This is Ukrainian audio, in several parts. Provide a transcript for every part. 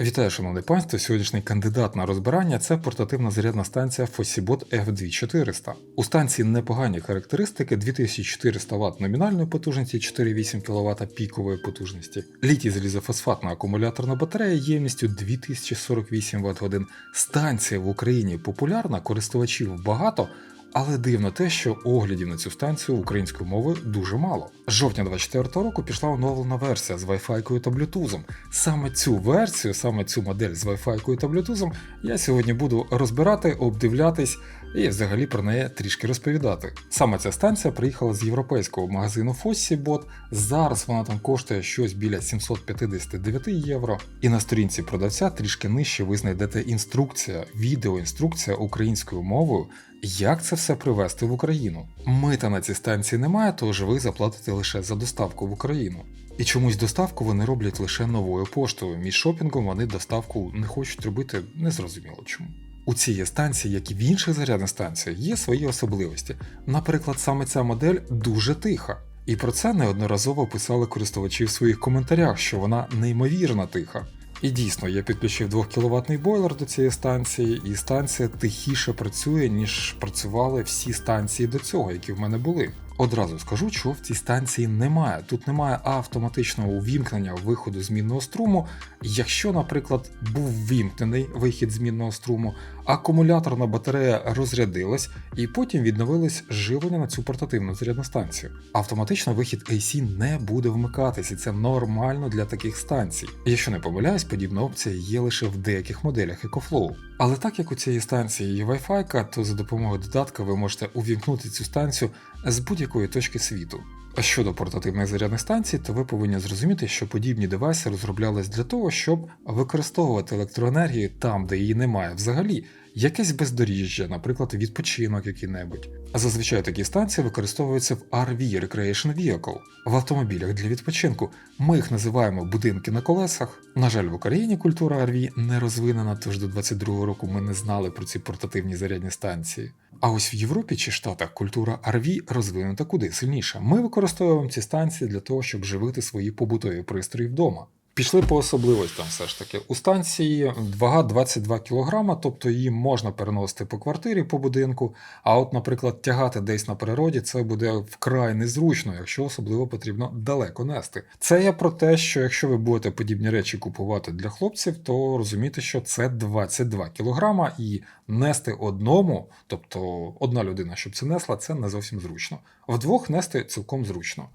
Вітаю, шановне панство. Сьогоднішній кандидат на розбирання це портативна зарядна станція Fossibot F2400. У станції непогані характеристики 2400 Вт номінальної потужності, 4,8 кВт пікової потужності. Літій залізофосфатна акумуляторна батарея ємністю 2048 Вт годин. Станція в Україні популярна, користувачів багато. Але дивно те, що оглядів на цю станцію української мови дуже мало. З жовтня 24 року пішла оновлена версія з Wi-Fi та Bluetooth. Саме цю версію, саме цю модель з Wi-Fi та Bluetooth я сьогодні буду розбирати, обдивлятись і взагалі про неї трішки розповідати. Саме ця станція приїхала з європейського магазину Fossibot. Зараз вона там коштує щось біля 759 євро. І на сторінці продавця трішки нижче ви знайдете інструкція, відеоінструкція українською мовою. Як це все привезти в Україну? Мита на цій станції немає, тож ви заплатите лише за доставку в Україну. І чомусь доставку вони роблять лише новою поштою. Між шопінгом вони доставку не хочуть робити незрозуміло чому. У цій станції, як і в інших зарядних станціях, є свої особливості. Наприклад, саме ця модель дуже тиха. І про це неодноразово писали користувачі в своїх коментарях, що вона неймовірно тиха. І дійсно, я підключив 2 кВт бойлер до цієї станції, і станція тихіше працює, ніж працювали всі станції до цього, які в мене були. Одразу скажу, що в цій станції немає. Тут немає автоматичного увімкнення виходу змінного струму. Якщо, наприклад, був вімкнений вихід змінного струму, акумуляторна батарея розрядилась і потім відновилось живлення на цю портативну зарядну станцію. Автоматично вихід AC не буде вмикатись, і це нормально для таких станцій. Якщо не помиляюсь, подібна опція є лише в деяких моделях EcoFlow. Але так як у цієї станції є Wi-Fi, то за допомогою додатка ви можете увімкнути цю станцію з будь-якої точки світу. А щодо портативних зарядних станцій, то ви повинні зрозуміти, що подібні девайси розроблялись для того, щоб використовувати електроенергію там, де її немає взагалі, якесь бездоріжжя, наприклад, відпочинок який-небудь. А зазвичай такі станції використовуються в RV Recreation Vehicle, в автомобілях для відпочинку. Ми їх називаємо будинки на колесах. На жаль, в Україні культура RV не розвинена, тож до 22-го року ми не знали про ці портативні зарядні станції. А ось в Європі чи Штатах культура RV розвинута куди сильніше. Ми використовуємо ці станції для того, щоб живити свої побутові пристрої вдома. Пішли по особливостям все ж таки. У станції вага 22 кг, тобто її можна переносити по квартирі, по будинку. А от, наприклад, тягати десь на природі це буде вкрай незручно, якщо особливо потрібно далеко нести. Це я про те, що якщо ви будете подібні речі купувати для хлопців, то розумійте, що це 22 кг і нести одному, тобто одна людина, щоб це несла, це не зовсім зручно. Вдвох нести цілком зручно.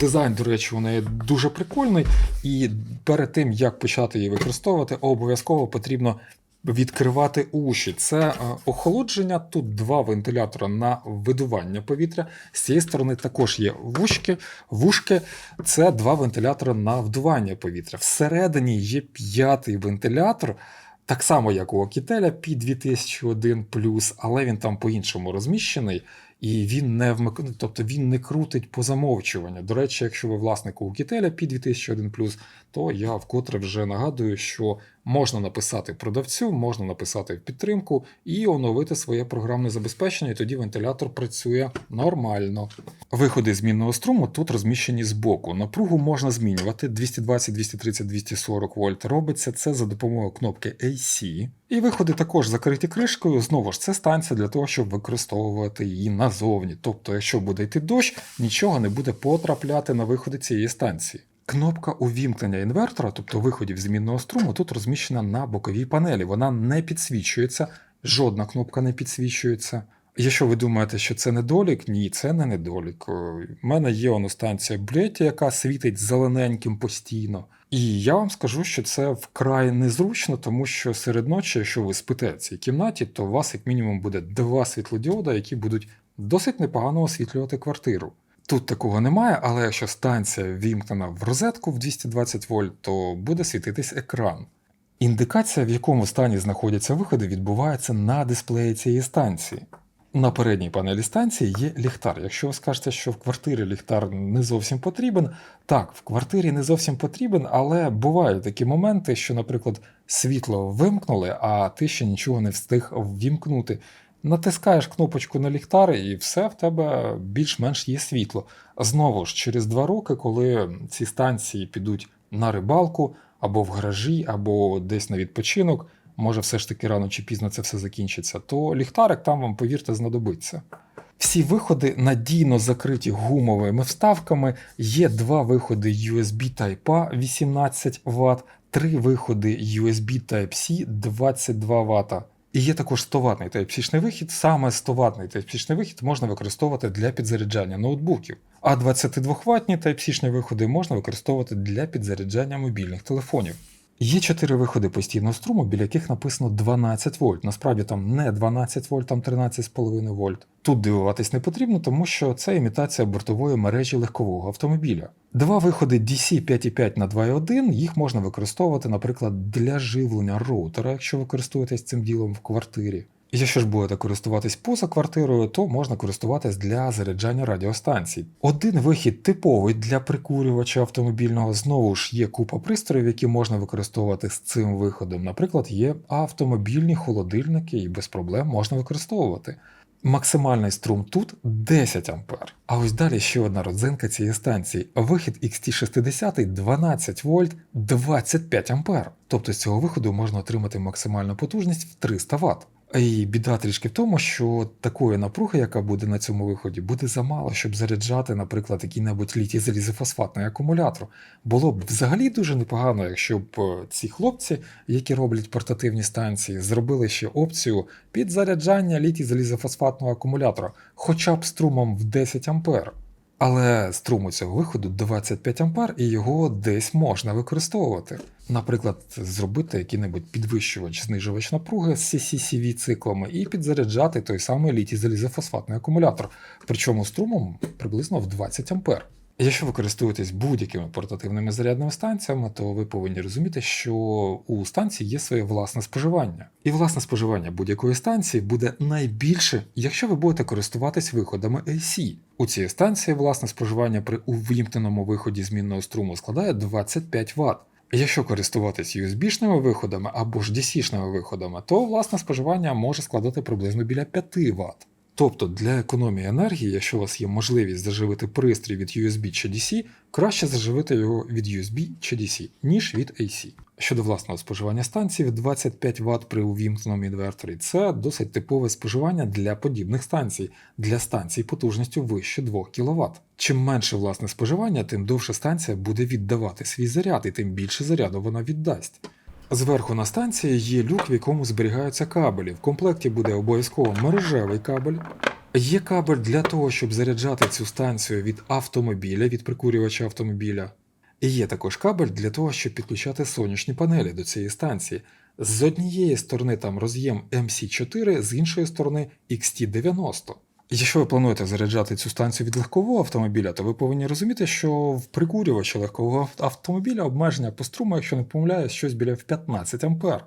Дизайн, до речі, у неї дуже прикольний, і перед тим як почати її використовувати, обов'язково потрібно відкривати уші. Це е, охолодження. Тут два вентилятора на видування повітря. З цієї сторони також є вушки. Вушки це два вентилятори на вдування повітря. Всередині є п'ятий вентилятор. Так само, як у Окітеля P2001, але він там по-іншому розміщений, і він не вмик... тобто він не крутить по замовчуванню. До речі, якщо ви власник у Окітеля P2001, то я вкотре вже нагадую, що можна написати продавцю, можна написати в підтримку і оновити своє програмне забезпечення, і тоді вентилятор працює нормально. Виходи змінного струму тут розміщені збоку. Напругу можна змінювати 220, 230, 240 вольт. Робиться це за допомогою кнопки AC. І виходи також закриті кришкою. Знову ж це станція для того, щоб використовувати її назовні. Тобто, якщо буде йти дощ, нічого не буде потрапляти на виходи цієї станції. Кнопка увімкнення інвертора, тобто виходів змінного струму, тут розміщена на боковій панелі. Вона не підсвічується, жодна кнопка не підсвічується. Якщо ви думаєте, що це недолік, ні, це не недолік. У мене є воно станція Блеті, яка світить зелененьким постійно. І я вам скажу, що це вкрай незручно, тому що серед ночі, якщо ви спите в цій кімнаті, то у вас як мінімум буде два світлодіода, які будуть досить непогано освітлювати квартиру. Тут такого немає, але якщо станція вімкнена в розетку в 220 вольт, то буде світитись екран. Індикація, в якому стані знаходяться виходи, відбувається на дисплеї цієї станції. На передній панелі станції є ліхтар. Якщо ви скажете, що в квартирі ліхтар не зовсім потрібен, так, в квартирі не зовсім потрібен, але бувають такі моменти, що, наприклад, світло вимкнули, а ти ще нічого не встиг ввімкнути. Натискаєш кнопочку на ліхтар, і все в тебе більш-менш є світло. Знову ж, через два роки, коли ці станції підуть на рибалку, або в гаражі, або десь на відпочинок, може все ж таки рано чи пізно це все закінчиться, то ліхтарик там вам, повірте, знадобиться. Всі виходи надійно закриті гумовими вставками. Є два виходи USB Type-A 18 Вт, три виходи USB Type-C 22 Вт. І є також 100 ватний Type-C вихід. Саме 100 ватний Type-C вихід можна використовувати для підзаряджання ноутбуків. А 22 ватні Type-C виходи можна використовувати для підзаряджання мобільних телефонів. Є чотири виходи постійного струму, біля яких написано 12 вольт. Насправді там не 12 вольт, там 13,5 вольт. Тут дивуватись не потрібно, тому що це імітація бортової мережі легкового автомобіля. Два виходи DC 5.5 на 2.1, їх можна використовувати, наприклад, для живлення роутера, якщо ви користуєтесь цим ділом в квартирі. Якщо ж будете користуватись поза квартирою, то можна користуватись для заряджання радіостанцій. Один вихід типовий для прикурювача автомобільного. Знову ж є купа пристроїв, які можна використовувати з цим виходом. Наприклад, є автомобільні холодильники і без проблем можна використовувати. Максимальний струм тут 10 А. А ось далі ще одна родзинка цієї станції. Вихід XT60 12 вольт 25 А. Тобто з цього виходу можна отримати максимальну потужність в 300 Вт. І біда трішки в тому, що такої напруги, яка буде на цьому виході, буде замало, щоб заряджати, наприклад, який-небудь літій залізофосфатний акумулятор. Було б взагалі дуже непогано, якщо б е, ці хлопці, які роблять портативні станції, зробили ще опцію підзаряджання літій залізофосфатного акумулятора, хоча б струмом в 10 А. Але струму цього виходу 25 ампер і його десь можна використовувати. Наприклад, зробити який-небудь підвищувач, знижувач напруги з CCCV циклами і підзаряджати той самий літій залізофосфатний акумулятор, причому струмом приблизно в 20 А. Якщо ви користуєтесь будь-якими портативними зарядними станціями, то ви повинні розуміти, що у станції є своє власне споживання. І власне споживання будь-якої станції буде найбільше, якщо ви будете користуватись виходами AC. У цій станції власне споживання при увімкненому виході змінного струму складає 25 Вт. Якщо користуватись USB-шними виходами або ж DC-шними виходами, то власне споживання може складати приблизно біля 5 Вт. Тобто для економії енергії, якщо у вас є можливість заживити пристрій від USB чи DC, краще заживити його від USB чи DC, ніж від AC. Щодо власного споживання станції в 25 Вт при увімкненому інверторі, це досить типове споживання для подібних станцій, для станцій потужністю вище 2 кВт. Чим менше власне споживання, тим довше станція буде віддавати свій заряд, і тим більше заряду вона віддасть. Зверху на станції є люк, в якому зберігаються кабелі. В комплекті буде обов'язково мережевий кабель. Є кабель для того, щоб заряджати цю станцію від автомобіля, від прикурювача автомобіля. І є також кабель для того, щоб підключати сонячні панелі до цієї станції. З однієї сторони там роз'єм MC4, з іншої сторони XT90. Якщо ви плануєте заряджати цю станцію від легкового автомобіля, то ви повинні розуміти, що в прикурювачі легкового автомобіля обмеження по струму, якщо не помиляюсь, щось біля 15 А.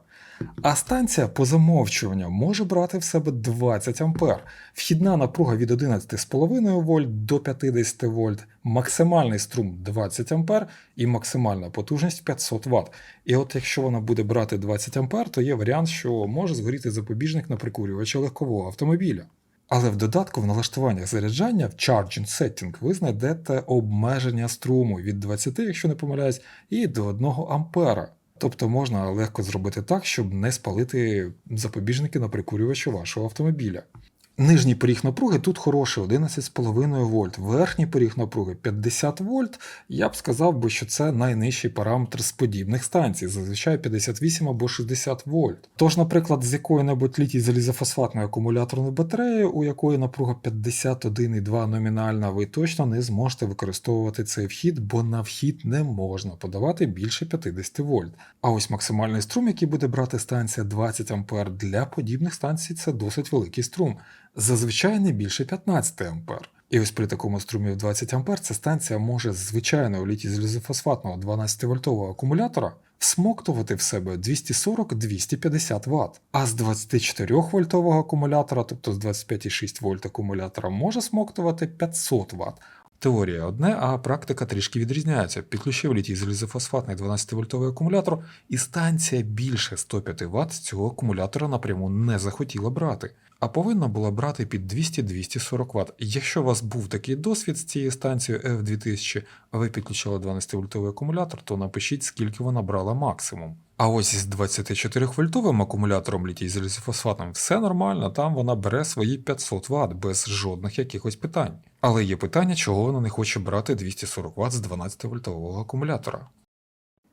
А станція по замовчуванню може брати в себе 20 А. Вхідна напруга від 11,5 вольт до 50 вольт, максимальний струм 20 А і максимальна потужність 500 Вт. І от якщо вона буде брати 20 А, то є варіант, що може згоріти запобіжник на прикурювачі легкового автомобіля. Але в додатку в налаштуваннях заряджання в Charging Setting ви знайдете обмеження струму від 20, якщо не помиляюсь, і до 1 ампера. Тобто можна легко зробити так, щоб не спалити запобіжники на прикурювачі вашого автомобіля. Нижній поріг напруги тут хороший 11,5 вольт, верхній поріг напруги 50 вольт. Я б сказав би, що це найнижчий параметр з подібних станцій, зазвичай 58 або 60 вольт. Тож, наприклад, з якої-небудь літій залізофосфатної акумуляторної батареї, у якої напруга 51,2 номінальна, ви точно не зможете використовувати цей вхід, бо на вхід не можна подавати більше 50 вольт. А ось максимальний струм, який буде брати станція 20 А для подібних станцій, це досить великий струм зазвичай не більше 15 А. І ось при такому струмі в 20 А ця станція може з звичайного літі залізофосфатного 12-вольтового акумулятора всмоктувати в себе 240-250 Вт. А з 24 вольтового акумулятора, тобто з 25,6 вольт акумулятора, може смоктувати 500 Вт. Теорія одне, а практика трішки відрізняється. Підключив літій залізофосфатний 12-вольтовий акумулятор, і станція більше 105 Вт цього акумулятора напряму не захотіла брати, а повинна була брати під 200-240 Вт. Якщо у вас був такий досвід з цією станцією F2000, а ви підключили 12-вольтовий акумулятор, то напишіть, скільки вона брала максимум. А ось з 24-вольтовим акумулятором літій залізофосфатним все нормально, там вона бере свої 500 Вт без жодних якихось питань. Але є питання, чого вона не хоче брати 240 Вт з 12-вольтового акумулятора.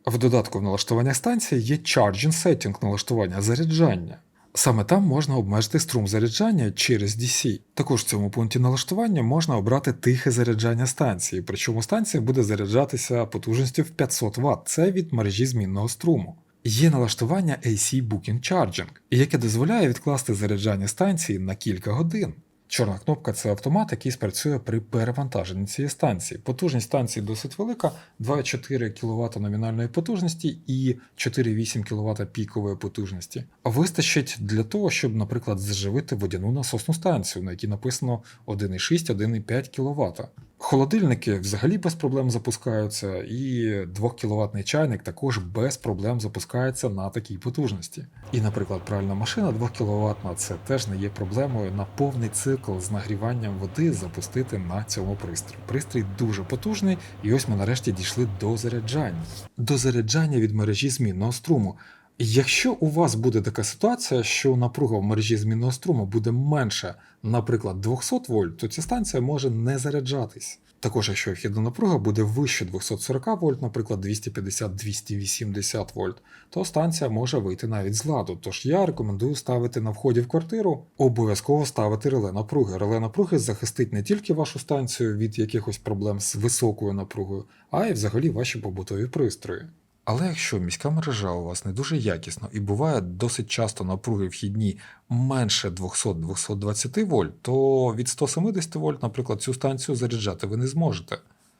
В додатку в налаштуваннях станції є Charging Setting налаштування заряджання. Саме там можна обмежити струм заряджання через DC. Також в цьому пункті налаштування можна обрати тихе заряджання станції, причому станція буде заряджатися потужністю в 500 Вт, це від мережі змінного струму. Є налаштування AC Booking Charging, яке дозволяє відкласти заряджання станції на кілька годин. Чорна кнопка це автомат, який спрацює при перевантаженні цієї станції. Потужність станції досить велика, 2,4 кВт номінальної потужності і 4,8 кВт пікової потужності. А вистачить для того, щоб, наприклад, заживити водяну насосну станцію, на якій написано 1,6-1,5 кВт. Холодильники взагалі без проблем запускаються, і 2 кВт чайник також без проблем запускається на такій потужності. І, наприклад, пральна машина 2 кВт це теж не є проблемою на повний цикл з нагріванням води запустити на цьому пристрої. Пристрій дуже потужний, і ось ми нарешті дійшли до заряджання. До заряджання від мережі змінного струму. Якщо у вас буде така ситуація, що напруга в мережі змінного струму буде менше, наприклад, 200 вольт, то ця станція може не заряджатись. Також, якщо вхідна напруга буде вище 240 вольт, наприклад, 250-280 вольт, то станція може вийти навіть з ладу. Тож я рекомендую ставити на вході в квартиру, обов'язково ставити реле напруги. Реле напруги захистить не тільки вашу станцію від якихось проблем з високою напругою, а й взагалі ваші побутові пристрої. Але якщо міська мережа у вас не дуже якісна і буває досить часто напруги вхідні менше 200-220 вольт, то від 170 вольт, наприклад, цю станцію заряджати ви не зможете.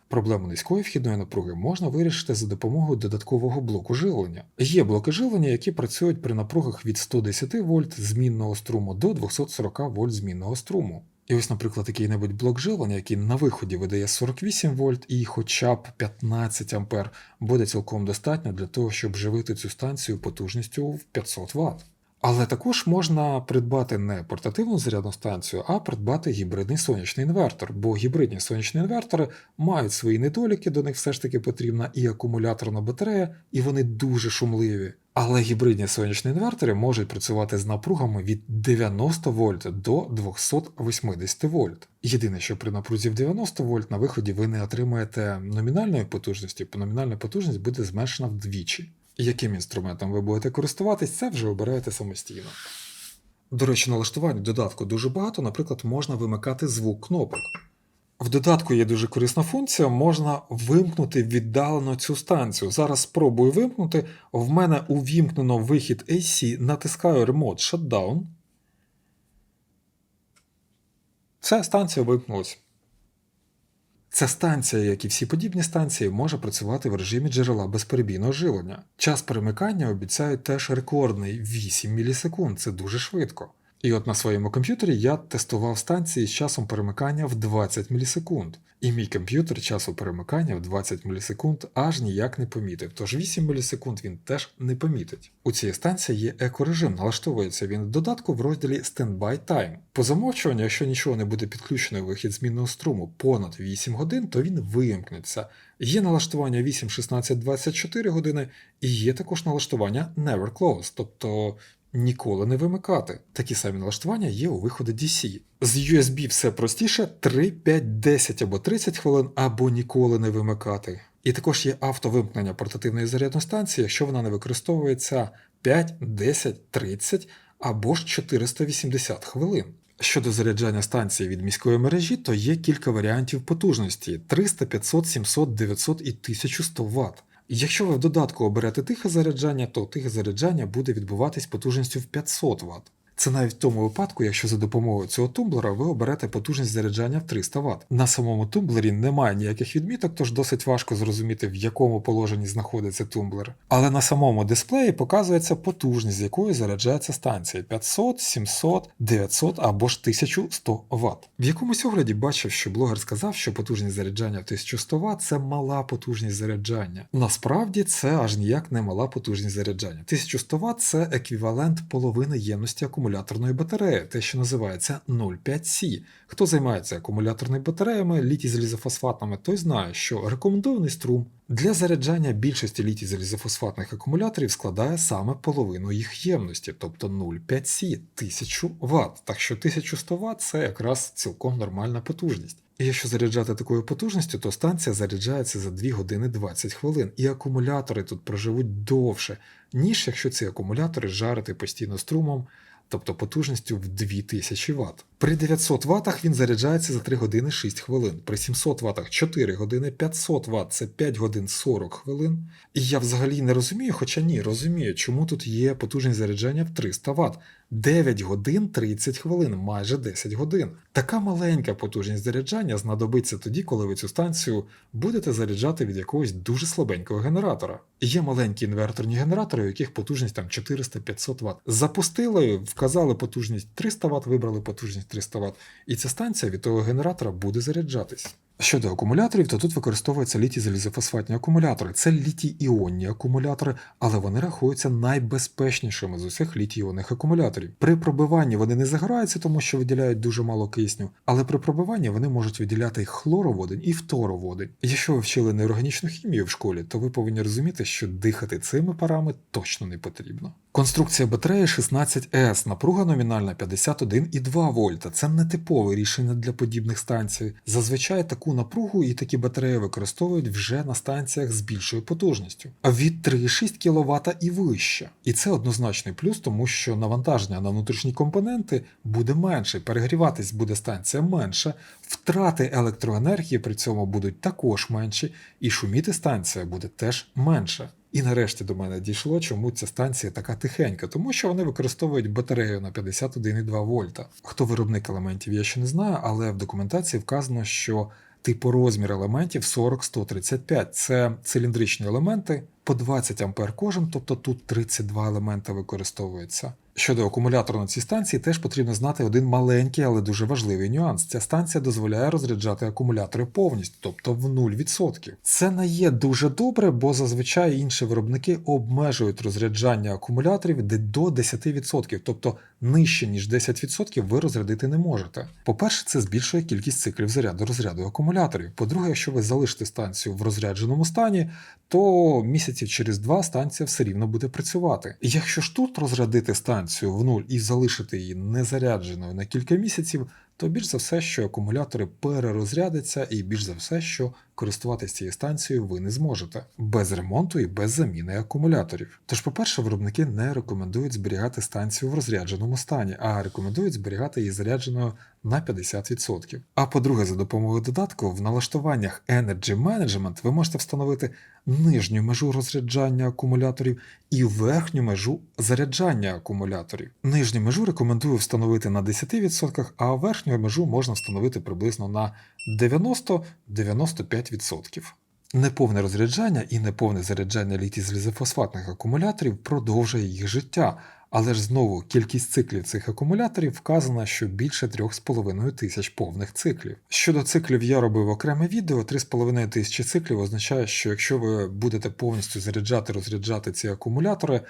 Проблему низької вхідної напруги можна вирішити за допомогою додаткового блоку живлення. Є блоки живлення, які працюють при напругах від 110 вольт змінного струму до 240 вольт змінного струму. І ось, наприклад, який-небудь блок живлення, який на виході видає 48 вольт і хоча б 15 ампер, буде цілком достатньо для того, щоб живити цю станцію потужністю в 500 Вт. Але також можна придбати не портативну зарядну станцію, а придбати гібридний сонячний інвертор, бо гібридні сонячні інвертори мають свої недоліки, до них все ж таки потрібна і акумуляторна батарея, і вони дуже шумливі. Але гібридні сонячні інвертори можуть працювати з напругами від 90 вольт до 280 вольт. Єдине, що при напрузі в 90 вольт на виході ви не отримаєте номінальної потужності, бо номінальна потужність буде зменшена вдвічі. Яким інструментом ви будете користуватись, це вже обираєте самостійно. До речі, налаштувань додатку дуже багато, наприклад, можна вимикати звук кнопок. В додатку є дуже корисна функція, можна вимкнути віддалено цю станцію. Зараз спробую вимкнути. В мене увімкнено вихід AC, натискаю Remote Shutdown. Ця станція вимкнулась. Ця станція, як і всі подібні станції, може працювати в режимі джерела безперебійного живлення. Час перемикання обіцяють теж рекордний 8 мілісекунд, це дуже швидко. І от на своєму комп'ютері я тестував станції з часом перемикання в 20 мілісекунд. І мій комп'ютер часу перемикання в 20 мілісекунд аж ніяк не помітив, тож 8 мілісекунд він теж не помітить. У цій станції є екорежим, налаштовується він в додатку в розділі Standby Time. По замовчуванню, якщо нічого не буде підключено в вихід змінного струму понад 8 годин, то він вимкнеться. Є налаштування 8, 16, 24 години, і є також налаштування Never Close, тобто ніколи не вимикати. Такі самі налаштування є у виходу DC. З USB все простіше 3, 5, 10 або 30 хвилин, або ніколи не вимикати. І також є автовимкнення портативної зарядної станції, якщо вона не використовується 5, 10, 30 або ж 480 хвилин. Щодо заряджання станції від міської мережі, то є кілька варіантів потужності 300, 500, 700, 900 і 1100 Вт. Якщо ви в додатку оберете тихе заряджання, то тихе заряджання буде відбуватись потужністю в 500 Вт. Це навіть в тому випадку, якщо за допомогою цього тумблера ви оберете потужність заряджання в 300 Вт. На самому тумблері немає ніяких відміток, тож досить важко зрозуміти, в якому положенні знаходиться тумблер. Але на самому дисплеї показується потужність, з якою заряджається станція 500, 700, 900 або ж 1100 Вт. В якомусь огляді бачив, що блогер сказав, що потужність заряджання в 1100 Вт це мала потужність заряджання. Насправді це аж ніяк не мала потужність заряджання. 1100 Вт це еквівалент половини ємності акумуляторної батареї, те, що називається 0,5С. Хто займається акумуляторними батареями, літій залізофосфатними, той знає, що рекомендований струм для заряджання більшості літій залізофосфатних акумуляторів складає саме половину їх ємності, тобто 0,5 С 1000 Вт. Так що 1100 Вт це якраз цілком нормальна потужність. І якщо заряджати такою потужністю, то станція заряджається за 2 години 20 хвилин, і акумулятори тут проживуть довше, ніж якщо ці акумулятори жарити постійно струмом, тобто потужністю в 2000 Вт. При 900 Вт він заряджається за 3 години 6 хвилин, при 700 Вт 4 години, 500 Вт це 5 годин 40 хвилин. І я взагалі не розумію, хоча ні, розумію, чому тут є потужність заряджання в 300 Вт. 9 годин 30 хвилин, майже 10 годин. Така маленька потужність заряджання знадобиться тоді, коли ви цю станцію будете заряджати від якогось дуже слабенького генератора. Є маленькі інверторні генератори, у яких потужність там 400-500 Вт. Запустили, вказали потужність 300 Вт, вибрали потужність 300 Вт, і ця станція від того генератора буде заряджатись. Щодо акумуляторів, то тут використовуються літій залізофосфатні акумулятори. Це літій-іонні акумулятори, але вони рахуються найбезпечнішими з усіх літій-іонних акумуляторів. При пробиванні вони не загораються, тому що виділяють дуже мало кисню, але при пробиванні вони можуть виділяти хлороводень, і фтороводень. Якщо ви вчили неорганічну хімію в школі, то ви повинні розуміти, що дихати цими парами точно не потрібно. Конструкція батареї 16С, напруга номінальна 51,2 вольта. Це не типове рішення для подібних станцій. Зазвичай таку напругу і такі батареї використовують вже на станціях з більшою потужністю, а від 3,6 кВт і вище. І це однозначний плюс, тому що навантаження на внутрішні компоненти буде менше, перегріватись буде станція менше, втрати електроенергії при цьому будуть також менші, і шуміти станція буде теж менше. І нарешті до мене дійшло, чому ця станція така тихенька, тому що вони використовують батарею на 51,2 вольта. Хто виробник елементів, я ще не знаю, але в документації вказано, що типу розмір елементів 40-135. Це циліндричні елементи по 20 ампер кожен, тобто тут 32 елемента використовується. Щодо акумулятора на цій станції, теж потрібно знати один маленький, але дуже важливий нюанс. Ця станція дозволяє розряджати акумулятори повністю, тобто в 0%. Це не є дуже добре, бо зазвичай інші виробники обмежують розряджання акумуляторів до 10%, тобто нижче ніж 10% ви розрядити не можете. По-перше, це збільшує кількість циклів заряду розряду акумуляторів. По-друге, якщо ви залишите станцію в розрядженому стані, то місяців через два станція все рівно буде працювати. Якщо ж тут розрядити станцію в нуль і залишити її незарядженою на кілька місяців, то більш за все, що акумулятори перерозрядяться, і більш за все, що користуватися цією станцією ви не зможете без ремонту і без заміни акумуляторів. Тож, по-перше, виробники не рекомендують зберігати станцію в розрядженому стані, а рекомендують зберігати її зарядженою на 50%. А по-друге, за допомогою додатку в налаштуваннях Energy Management ви можете встановити нижню межу розряджання акумуляторів і верхню межу заряджання акумуляторів. Нижню межу рекомендую встановити на 10%, а верхню межу можна встановити приблизно на 90-95%. Неповне розряджання і неповне заряджання літій залізофосфатних акумуляторів продовжує їх життя, але ж знову кількість циклів цих акумуляторів вказана, що більше 3,5 тисяч повних циклів. Щодо циклів я робив окреме відео, 3,5 тисячі циклів означає, що якщо ви будете повністю заряджати розряджати ці акумулятори,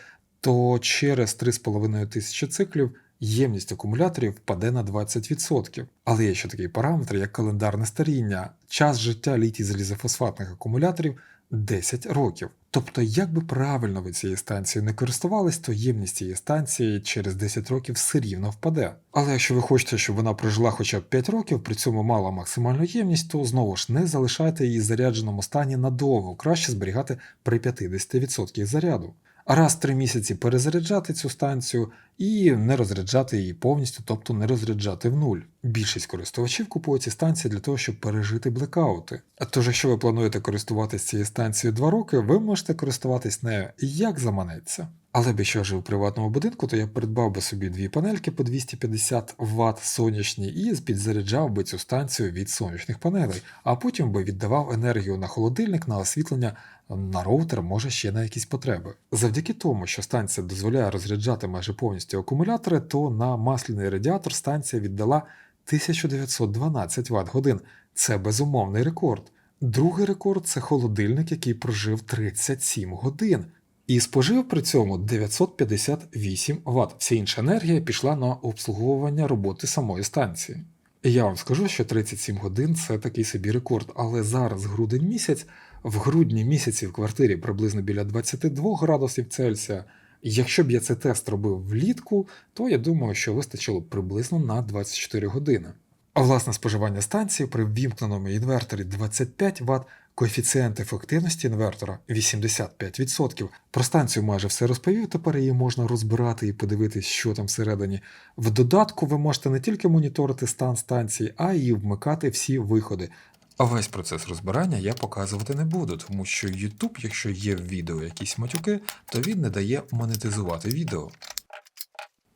то через 3,5 тисячі циклів ємність акумуляторів впаде на 20%. Але є ще такий параметр, як календарне старіння. Час життя літій залізофосфатних акумуляторів 10 років. Тобто, як би правильно ви цією станцією не користувались, то ємність цієї станції через 10 років все рівно впаде. Але якщо ви хочете, щоб вона прожила хоча б 5 років, при цьому мала максимальну ємність, то знову ж не залишайте її в зарядженому стані надовго, краще зберігати при 50% заряду. Раз в три місяці перезаряджати цю станцію і не розряджати її повністю, тобто не розряджати в нуль. Більшість користувачів купує ці станції для того, щоб пережити блекаути. Тож, якщо ви плануєте користуватися цією станцією 2 роки, ви можете користуватись нею як заманеться. Але б якщо жив у приватному будинку, то я придбав би собі дві панельки по 250 Вт сонячні і підзаряджав би цю станцію від сонячних панелей, а потім би віддавав енергію на холодильник, на освітлення, на роутер, може ще на якісь потреби. Завдяки тому, що станція дозволяє розряджати майже повністю акумулятори, то на масляний радіатор станція віддала 1912 Вт годин. Це безумовний рекорд. Другий рекорд це холодильник, який прожив 37 годин. І спожив при цьому 958 Вт. Вся інша енергія пішла на обслуговування роботи самої станції. Я вам скажу, що 37 годин це такий собі рекорд, але зараз грудень місяць, в грудні місяці в квартирі приблизно біля 22 градусів Цельсія. Якщо б я цей тест робив влітку, то я думаю, що вистачило б приблизно на 24 години. А власне споживання станції при ввімкненому інверторі 25 Вт, коефіцієнт ефективності інвертора 85%. Про станцію майже все розповів, тепер її можна розбирати і подивитись, що там всередині. В додатку ви можете не тільки моніторити стан станції, а й вмикати всі виходи. А весь процес розбирання я показувати не буду, тому що YouTube, якщо є в відео якісь матюки, то він не дає монетизувати відео.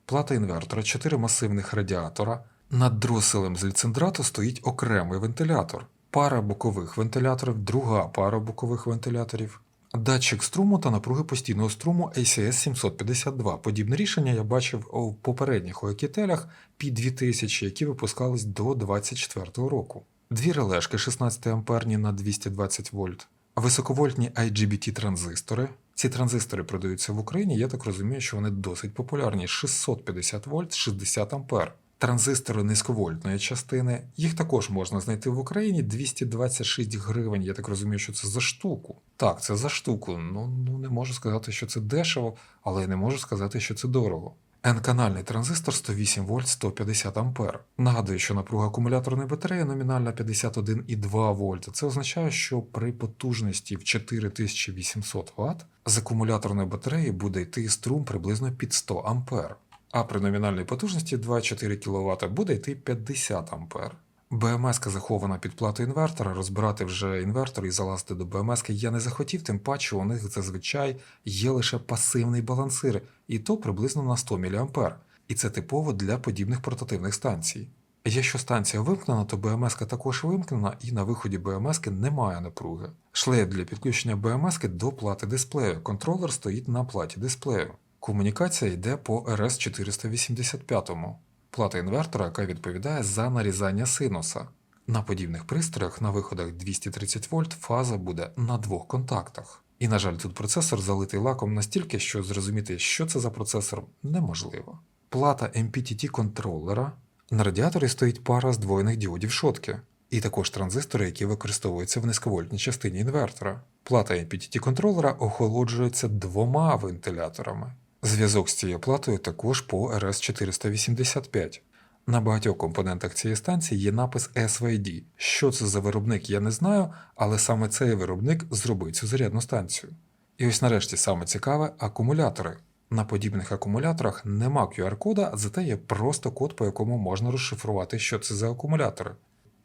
Плата інвертора, 4 масивних радіатора. Над дроселем з ліцендрату стоїть окремий вентилятор, пара бокових вентиляторів, друга пара бокових вентиляторів, датчик струму та напруги постійного струму ACS 752. Подібне рішення я бачив у попередніх OEKTEL P2000, які випускались до 2024 року. Дві релешки 16 амперні на 220 вольт, високовольтні IGBT транзистори. Ці транзистори продаються в Україні, я так розумію, що вони досить популярні 650 вольт 60 ампер. Транзистори низьковольтної частини, їх також можна знайти в Україні 226 гривень. Я так розумію, що це за штуку. Так, це за штуку. Ну, ну не можу сказати, що це дешево, але й не можу сказати, що це дорого. N-канальний транзистор 108 вольт 150 ампер. Нагадую, що напруга акумуляторної батареї номінальна 51,2 вольта. Це означає, що при потужності в 4800 Вт з акумуляторної батареї буде йти струм приблизно під 100 ампер а при номінальній потужності 2,4 кВт буде йти 50 А. БМС захована під плату інвертора, розбирати вже інвертор і залазити до БМС я не захотів, тим паче у них зазвичай є лише пасивний балансир, і то приблизно на 100 мА. І це типово для подібних портативних станцій. Якщо станція вимкнена, то БМС також вимкнена і на виході БМС немає напруги. Шлейф для підключення БМС до плати дисплею. Контролер стоїть на платі дисплею. Комунікація йде по RS485, плата інвертора, яка відповідає за нарізання синуса. На подібних пристроях на виходах 230 вольт фаза буде на двох контактах. І, на жаль, тут процесор залитий лаком настільки, що зрозуміти, що це за процесор, неможливо. Плата MPTT контролера. На радіаторі стоїть пара здвоєних діодів шотки, і також транзистори, які використовуються в низьковольтній частині інвертора. Плата MPTT контролера охолоджується двома вентиляторами. Зв'язок з цією платою також по RS485. На багатьох компонентах цієї станції є напис SVD. Що це за виробник, я не знаю, але саме цей виробник зробив цю зарядну станцію. І ось нарешті саме цікаве акумулятори. На подібних акумуляторах нема QR-кода, зате є просто код, по якому можна розшифрувати, що це за акумулятори.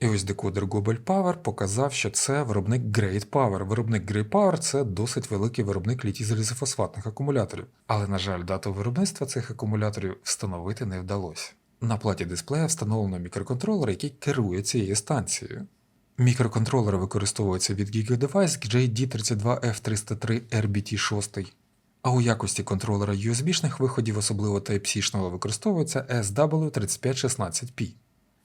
І ось декодер Global Power показав, що це виробник Great Power. Виробник Great Power це досить великий виробник літій залізофосфатних акумуляторів. Але, на жаль, дату виробництва цих акумуляторів встановити не вдалося. На платі дисплея встановлено мікроконтролер, який керує цією станцією. Мікроконтролер використовується від GigaDevice JD32F303 RBT6. А у якості контролера USB-шних виходів, особливо Type-C-шного, використовується SW3516P.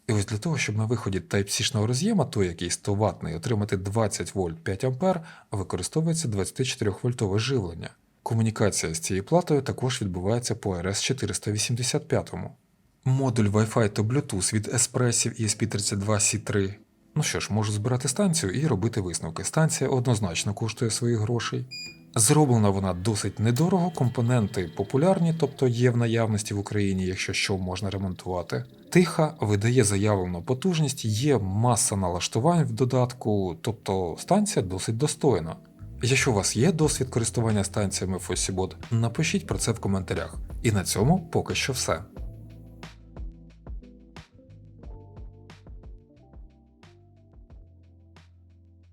І ось для того, щоб на виході Type-C-шного роз'єма, той який 100 ватний, отримати 20 вольт 5 А, використовується 24 вольтове живлення. Комунікація з цією платою також відбувається по RS485. Модуль Wi-Fi та Bluetooth від Espressів ESP32C3. Ну що ж, можу збирати станцію і робити висновки. Станція однозначно коштує своїх грошей. Зроблена вона досить недорого, компоненти популярні, тобто є в наявності в Україні, якщо що можна ремонтувати. Тиха видає заявлену потужність, є маса налаштувань в додатку, тобто станція досить достойна. Якщо у вас є досвід користування станціями Fossibot, напишіть про це в коментарях. І на цьому поки що все.